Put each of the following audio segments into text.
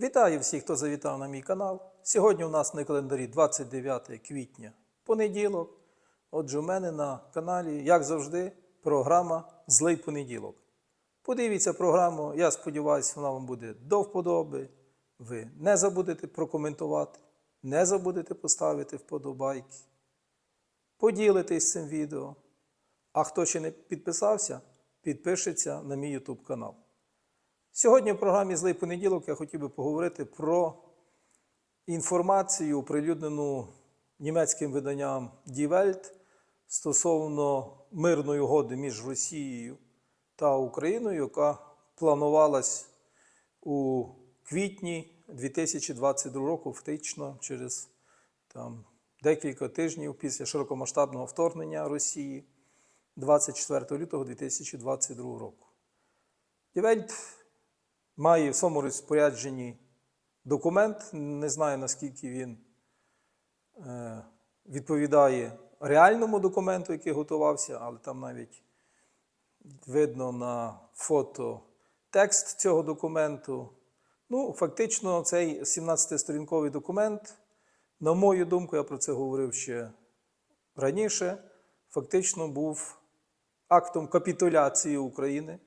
Вітаю всіх, хто завітав на мій канал. Сьогодні у нас на календарі 29 квітня, понеділок. Отже, у мене на каналі, як завжди, програма Злий понеділок. Подивіться програму, я сподіваюся, вона вам буде до вподоби. Ви не забудете прокоментувати, не забудете поставити вподобайки, поділитесь цим відео. А хто ще не підписався, підпишеться на мій YouTube канал. Сьогодні в програмі Злий понеділок я хотів би поговорити про інформацію, оприлюднену німецьким виданням Die Welt стосовно мирної угоди між Росією та Україною, яка планувалась у квітні 2022 року, фактично через там, декілька тижнів після широкомасштабного вторгнення Росії 24 лютого 2022 року. Die Welt має в своєму розпорядженні документ. Не знаю, наскільки він е, відповідає реальному документу, який готувався, але там навіть видно на фото текст цього документу. Ну, фактично, цей 17-сторінковий документ, на мою думку, я про це говорив ще раніше, фактично був актом капітуляції України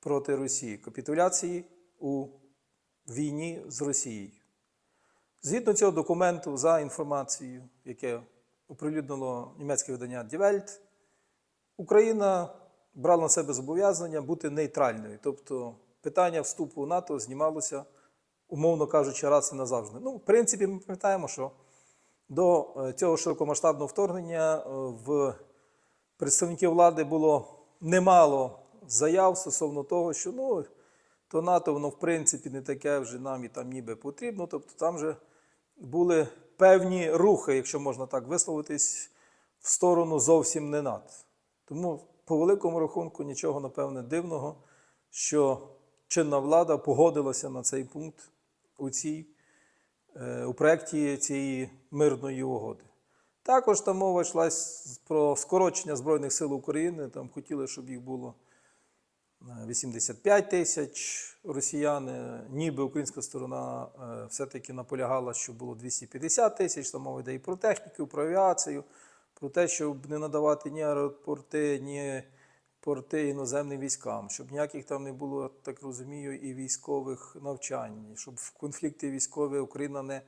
проти Росії, капітуляції у війні з Росією. Згідно цього документу, за інформацією, яке оприлюднило німецьке видання Die Україна брала на себе зобов'язання бути нейтральною. Тобто питання вступу в НАТО знімалося, умовно кажучи, раз і назавжди. Ну, в принципі, ми пам'ятаємо, що до е, цього широкомасштабного вторгнення е, в представників влади було немало заяв стосовно того, що ну, то НАТО, воно в принципі не таке вже нам і там ніби потрібно. Тобто там вже були певні рухи, якщо можна так висловитись, в сторону зовсім не НАТО. Тому, по великому рахунку, нічого, напевне, дивного, що чинна влада погодилася на цей пункт у, цій, е, у проєкті цієї мирної угоди. Також там мова йшла про скорочення Збройних сил України. Там хотіли, щоб їх було 85 тисяч росіян, ніби українська сторона е, все-таки наполягала, що було 250 тисяч, там мова йде і про техніку, про авіацію, про те, щоб не надавати ні аеропорти, ні порти іноземним військам, щоб ніяких там не було, так розумію, і військових навчань, щоб в конфлікти військові Україна не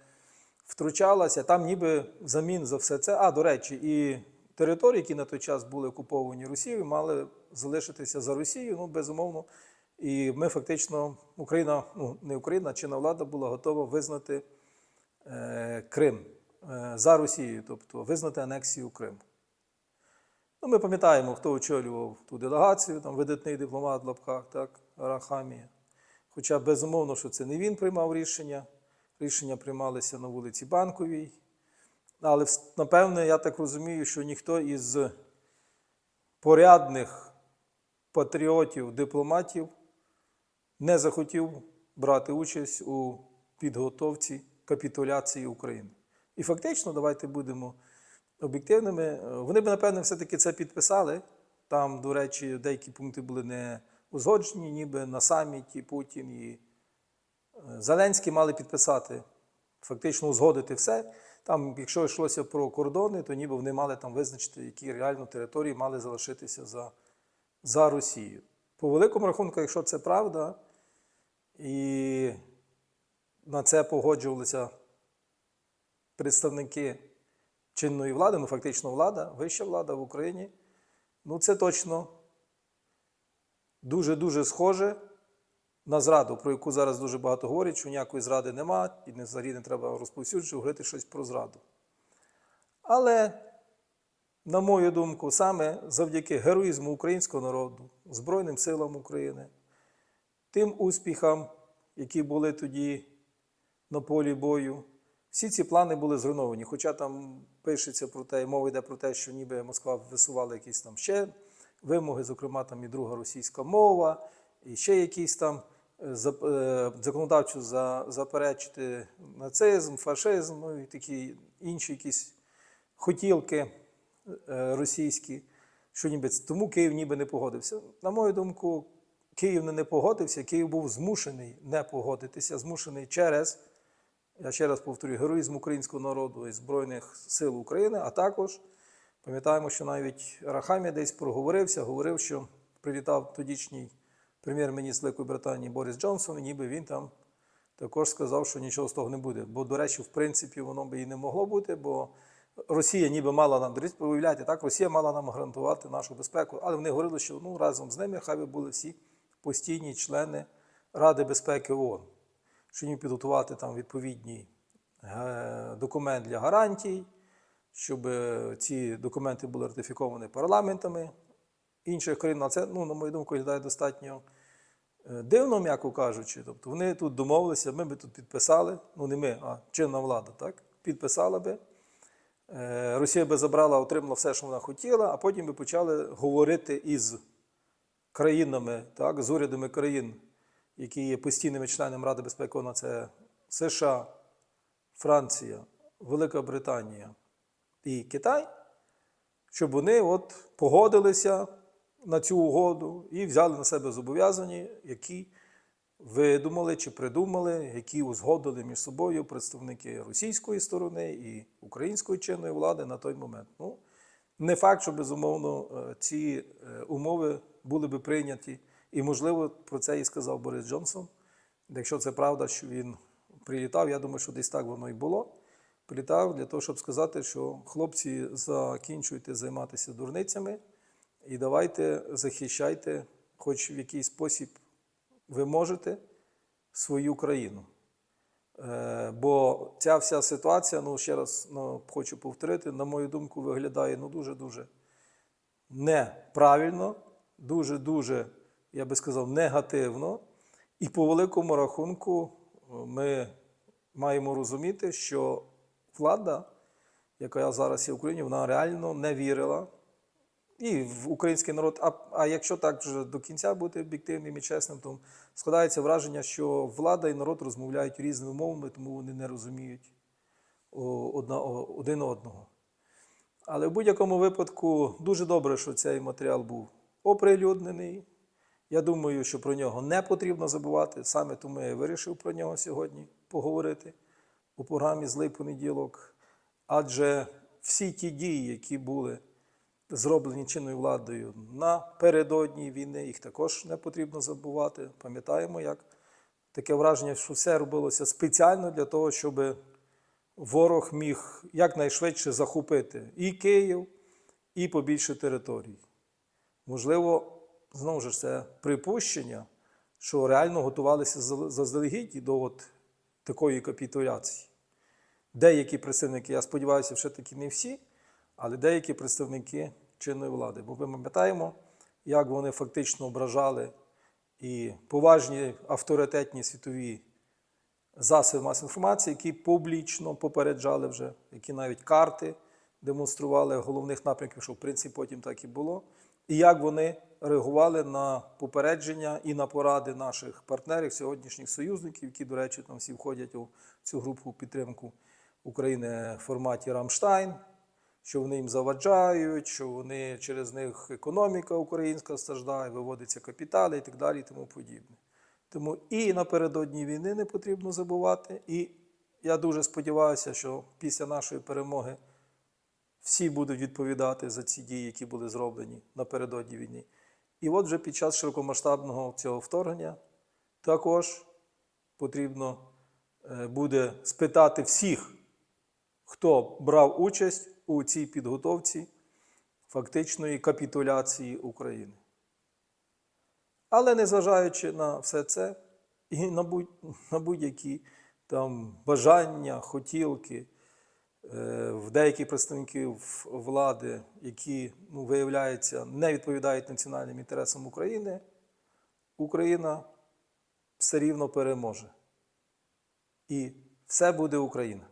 втручалася. Там ніби взамін за все це. А, до речі, і території, які на той час були окуповані Росією, мали залишитися за Росією, ну, безумовно. І ми фактично, Україна, ну не Україна, чинна влада була готова визнати е, Крим е, за Росією, тобто визнати анексію Криму. Ну, ми пам'ятаємо, хто очолював ту делегацію, там видатний дипломат в лапках, так, Арахамія. Хоча безумовно, що це не він приймав рішення, рішення приймалися на вулиці Банковій. Але напевне, я так розумію, що ніхто із порядних патріотів, дипломатів не захотів брати участь у підготовці капітуляції України. І фактично, давайте будемо об'єктивними. Вони б, напевне, все-таки це підписали. Там, до речі, деякі пункти були не узгоджені, ніби на саміті Путін і Зеленський мали підписати, фактично узгодити все. Там, якщо йшлося про кордони, то ніби вони мали там визначити, які реально території мали залишитися за, за Росією. По великому рахунку, якщо це правда, і на це погоджувалися представники чинної влади, ну фактично влада, вища влада в Україні, ну це точно дуже-дуже схоже на зраду, про яку зараз дуже багато говорять, що ніякої зради нема, і взагалі не треба розповсюджувати, говорити щось про зраду. Але, на мою думку, саме завдяки героїзму українського народу, Збройним силам України, тим успіхам, які були тоді на полі бою, всі ці плани були зруйновані. Хоча там пишеться про те, мова йде про те, що ніби Москва висувала якісь там ще вимоги, зокрема, там і друга російська мова, і ще якісь там законодавчо заперечити нацизм, фашизм, ну і такі інші якісь хотілки російські, що ніби тому Київ ніби не погодився. На мою думку, Київ не, не погодився, Київ був змушений не погодитися, змушений через, я ще раз повторюю, героїзм українського народу і Збройних сил України, а також пам'ятаємо, що навіть Рахамія десь проговорився, говорив, що привітав тодішній прем'єр-міністр Великої Британії Борис Джонсон, і ніби він там також сказав, що нічого з того не буде. Бо, до речі, в принципі, воно би і не могло бути, бо Росія ніби мала нам, уявляєте, так, Росія мала нам гарантувати нашу безпеку, але вони говорили, що ну, разом з ними хай би були всі постійні члени Ради безпеки ООН, що їм підготувати там відповідні е, документ для гарантій, щоб е, ці документи були ратифіковані парламентами інших країн. А це, ну, на мою думку, виглядає достатньо е, дивно, м'яко кажучи. Тобто вони тут домовилися, ми би тут підписали, ну не ми, а чинна влада, так? Підписала би. Е, Росія би забрала, отримала все, що вона хотіла, а потім би почали говорити із країнами, так, з урядами країн, які є постійними членами Ради безпеки ООН, це США, Франція, Велика Британія і Китай, щоб вони от погодилися на цю угоду і взяли на себе зобов'язання, які видумали чи придумали, які узгодили між собою представники російської сторони і української чинної влади на той момент. Ну, не факт, що безумовно е, ці е, умови були би прийняті, і, можливо, про це і сказав Борис Джонсон. Якщо це правда, що він прилітав, я думаю, що десь так воно і було. Прилітав для того, щоб сказати, що хлопці, закінчуйте займатися дурницями і давайте захищайте, хоч в якийсь спосіб ви можете свою країну. Е, Бо ця вся ситуація, ну ще раз ну, хочу повторити, на мою думку, виглядає ну, дуже-дуже неправильно, дуже-дуже, я би сказав, негативно. І по великому рахунку е, ми маємо розуміти, що влада, яка зараз є в Україні, вона реально не вірила і в український народ. А, а якщо так вже до кінця бути об'єктивним і чесним, то складається враження, що влада і народ розмовляють різними мовами, тому вони не розуміють одна, один одного. Але в будь-якому випадку дуже добре, що цей матеріал був оприлюднений. Я думаю, що про нього не потрібно забувати. Саме тому я вирішив про нього сьогодні поговорити у програмі Злий понеділок. Адже всі ті дії, які були зроблені чинною владою напередодні війни, їх також не потрібно забувати. Пам'ятаємо, як таке враження, що все робилося спеціально для того, щоб ворог міг якнайшвидше захопити і Київ, і побільше територій. Можливо, знову ж це припущення, що реально готувалися заздалегідь до от такої капітуляції. Деякі представники, я сподіваюся, все таки не всі, але деякі представники чинної влади. Бо ми пам'ятаємо, як вони фактично ображали і поважні авторитетні світові засоби масової інформації, які публічно попереджали вже, які навіть карти демонстрували головних напрямків, що в принципі потім так і було. І як вони реагували на попередження і на поради наших партнерів, сьогоднішніх союзників, які, до речі, там всі входять у цю групу підтримку України в форматі Рамштайн, що вони їм заваджають, що вони через них економіка українська страждає, виводиться капітали і так далі, і тому подібне. Тому і напередодні війни не потрібно забувати. І я дуже сподіваюся, що після нашої перемоги всі будуть відповідати за ці дії, які були зроблені напередодні війни. І от вже під час широкомасштабного цього вторгнення також потрібно е, буде спитати всіх, хто брав участь у цій підготовці фактичної капітуляції України. Але незважаючи на все це і на будь- на будь-які там бажання, хотілки е, в деяких представників влади, які ну, виявляється, не відповідають національним інтересам України, Україна все рівно переможе. І все буде Україна.